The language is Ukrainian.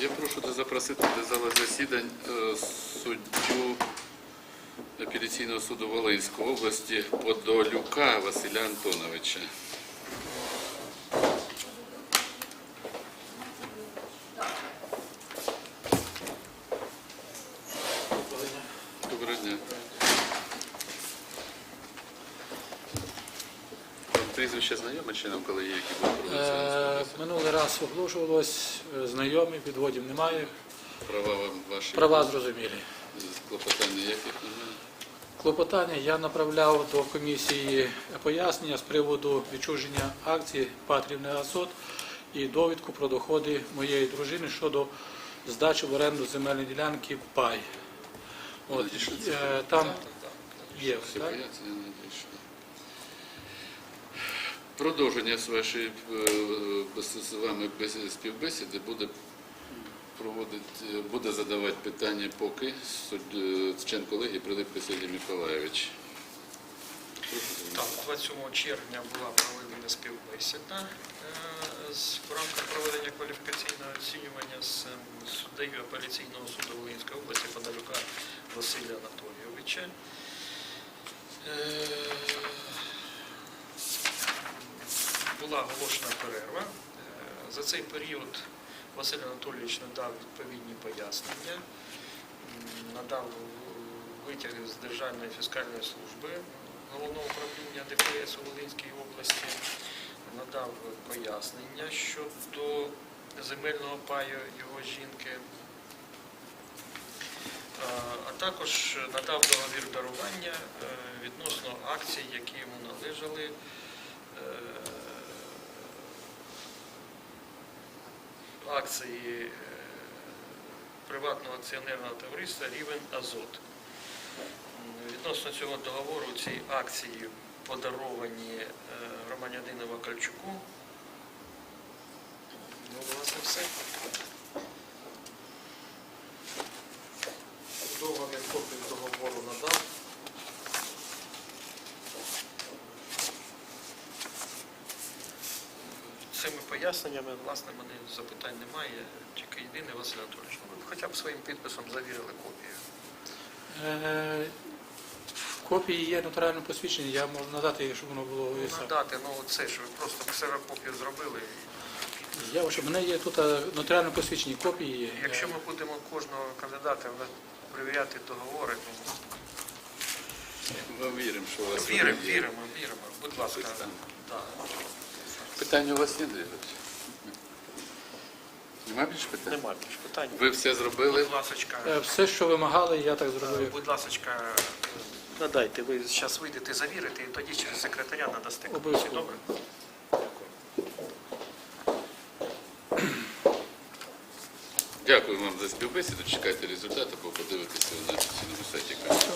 Я прошу запросити до зали засідань е, суддю апеляційного суду Волинської області Подолюка Василя Антоновича. Прізвище знайоме чи нам колеги, які були Е, Минулий раз оголошувалось, е, знайомі, підводів немає. права вам ваші Права зрозумілі. клопотання яких немає? Клопотання я направляв до комісії пояснення з приводу відчуження акцій Патрівний Азот і довідку про доходи моєї дружини щодо здачі в оренду земельної ділянки пай. От, е, там є. Всі так? Продовження вашої е, з вами співбесіди буде проводити, буде задавати питання поки суддя- член колегії Прилипко Сергій Миколаївич. Так, 27 червня була проведена співбесіда е, в рамках проведення кваліфікаційного оцінювання з ем, суддею апеляційного суду Волинської області Подалюка Василя Анатолійовича. Е, Була оголошена перерва. Е, За цей період Василь Анатолійович надав відповідні пояснення, надав витяги з Державної фіскальної служби Головного управління ДФС у Волинській області, надав пояснення щодо земельного паю його жінки, Е, а також надав договір дарування е, відносно акцій, які йому належали. е, Акції е, приватного акціонерного товариства Рівень Азот. Відносно цього договору ці акції подаровані е, громадянину Вакальчуку. Ну, власне, все. Договір копію договору надав. Цими поясненнями, власне, мене запитань немає. Тільки єдине, Василь Анатолійович, ну, ви б хоча б своїм підписом завірили копію. Е, Копії є нотаріально посвідчені, я можу надати, щоб воно було Ну, надати, ну це ж ви просто ксерокопію зробили. Я в мене є тут е, нотаріально посвідчені копії. є. Якщо ми будемо кожного кандидата перевіряти договори, ну, Ми віримо, що у вас віримо, віримо, віримо. Будь ласка. Ось Питання у вас є, Андрій Нема більше питань? Нема більш питань. Ви все зробили? Будь ласочка, Е, Все, що вимагали, я так е, зробив. будь ласочка, надайте, ви зараз вийдете завірити, і тоді через секретаря надасте. Обов'язково. Добре? Дякую вам за співбесіду. Чекайте результати, бо подивитися на офіційному сайті. комісії.